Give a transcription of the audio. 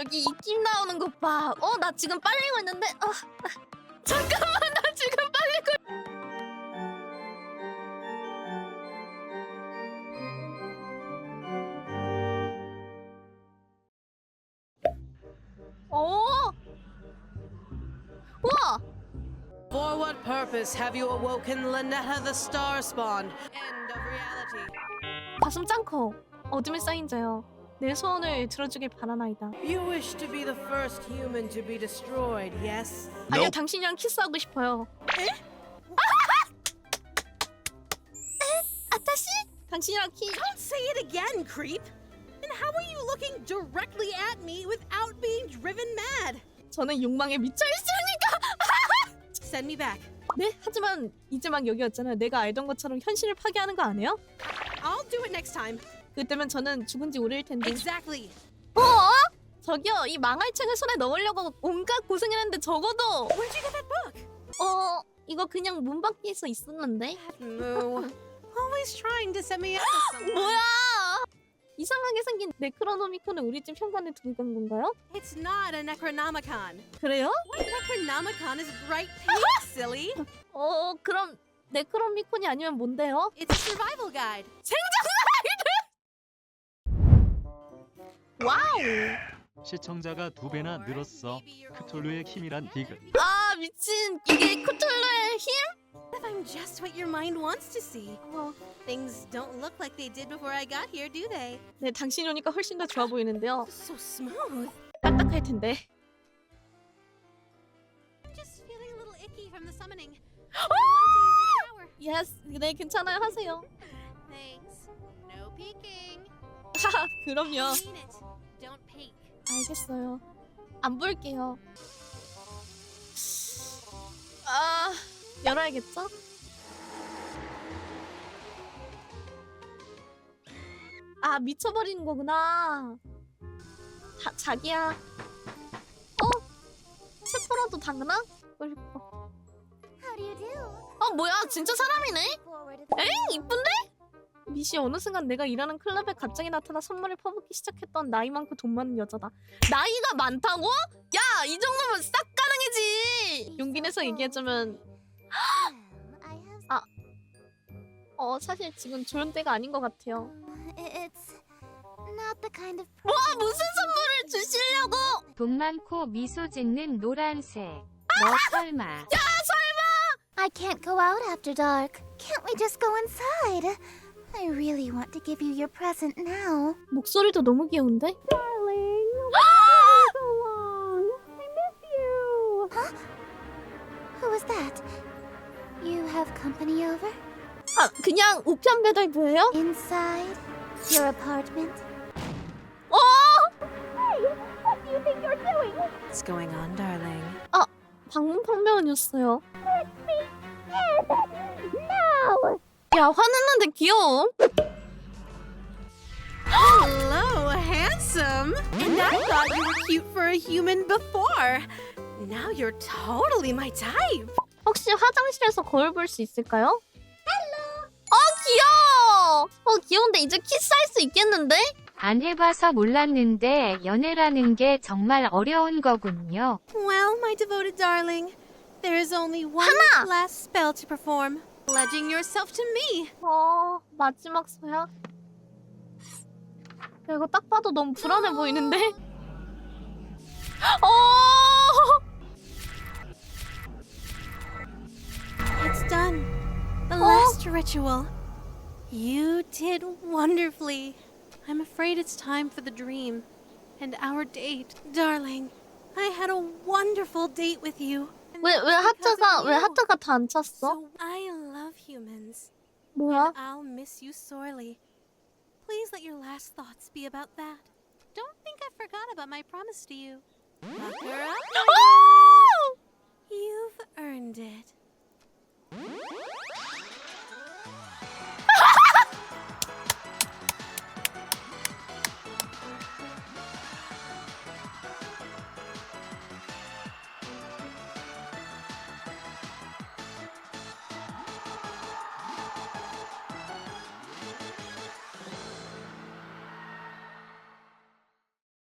여기 입김 나오는 것 봐. 어, 나 지금 빨리고 있는데. 아, 아, 잠깐만, 나 지금 빨리고. 어. 우와. For what purpose have you awoken Lynetta the Star Spawn? End of reality. 가슴 짱커. 어둠의 사인자여. 내 소원을 들어주길 바라나이다. You wish to be the first human to be destroyed, yes? 아니요, 당신이랑 키스하고 싶어요. 에? 아타시? 당신이랑 키. Don't say it again, creep! And how are you looking directly at me without being driven mad? 저는 욕망에 미쳐 있으니까. Send me back. 네? 하지만 이제 막 여기 왔잖아요. 내가 알던 것처럼 현실을 파괴하는 거 아니에요? I'll do it next time. 그때면 저는 죽은 지 오래일 텐데. Exactly. 어? 저기요, 이 망할 책을 손에 넣으려고 온갖 고생했는데 적어도 Where'd you get that book? 어 이거 그냥 문 밖에서 있었는데 Moo. Always trying to set me up with someone. 뭐야? 이상하게 생긴 네크로노미콘을 우리 집 현관에 두고 간 건가요? It's not a Necronomicon. 그래요? Necronomicon is bright pink, silly? 어 그럼 네크로미콘이 아니면 뭔데요? It's a survival guide. 와우! 시청자가 두 배나 늘었어. 크톨루의 힘이란 디귿. 아 미친 이게 쿠툴루의 힘? If I'm just what your mind wants to see. 어, Things don't look like they did before I got here, do they? 네 당신이 오니까 훨씬 더 좋아 보이는데요. So smooth. 딱딱할 텐데. Just feeling a little icky from the summoning. I want to use your. 예스, 네 괜찮아요 하세요. Thanks. No peeking. 하하, 그럼요. Mean it. 알겠어요. 안 볼게요. 아, 열어야겠죠? 아, 미쳐버리는 거구나. 자, 자기야. 어? 세포라도 당나? do? 어, 뭐야, 진짜 사람이네? 엥? 이쁜데? 미시 어느 순간 내가 일하는 클럽에 갑자기 나타나 선물을 퍼붓기 시작했던 나이 많고 돈 많은 여자다. 나이가 많다고? 야, 이 정도면 싹 가능이지. 용기 내서 얘기해주면 아. 어 사실 지금 좋은 때가 아닌 것 같아요. it's not the kind of 와 무슨 선물을 주시려고? 돈 많고 미소 짓는 노란색. 너 설마. I can't go out after dark. Can't we just go inside? I really want to give you your present now. 목소리도 너무 귀여운데? Darling, so long. I miss you. Huh? Who was that? You have company over? 아 그냥 우편 배달부예요? Inside your apartment? 어? Hey, what do you think you're doing? What's going on, darling? 방문 판매원이었어요. No! 야 화냈는데 귀여워. Hello, handsome. And I thought you were cute for a human before. Now you're totally my type. 혹시 화장실에서 거울 볼 수 있을까요? 어 귀여워. 어 귀여운데 이제 키스할 수 있겠는데? 안 해봐서 몰랐는데 연애라는 게 정말 어려운 거군요. Well, my devoted darling, there is only one 하나! last spell to perform. Pledging yourself to me. 어 마지막 소야. 야, 이거 딱 봐도 너무 불안해 보이는데. 어. It's done. The Oh. last ritual. You did wonderfully. I'm afraid it's time for the dream and our date. Darling, I had a wonderful date with you. and 왜왜 that's because of 하트가 왜. 하트가 다 안 찼어? So I love humans. 뭐야? I'll miss you sorely. Please let your last thoughts be about that. Don't think I forgot about my promise to you. Buck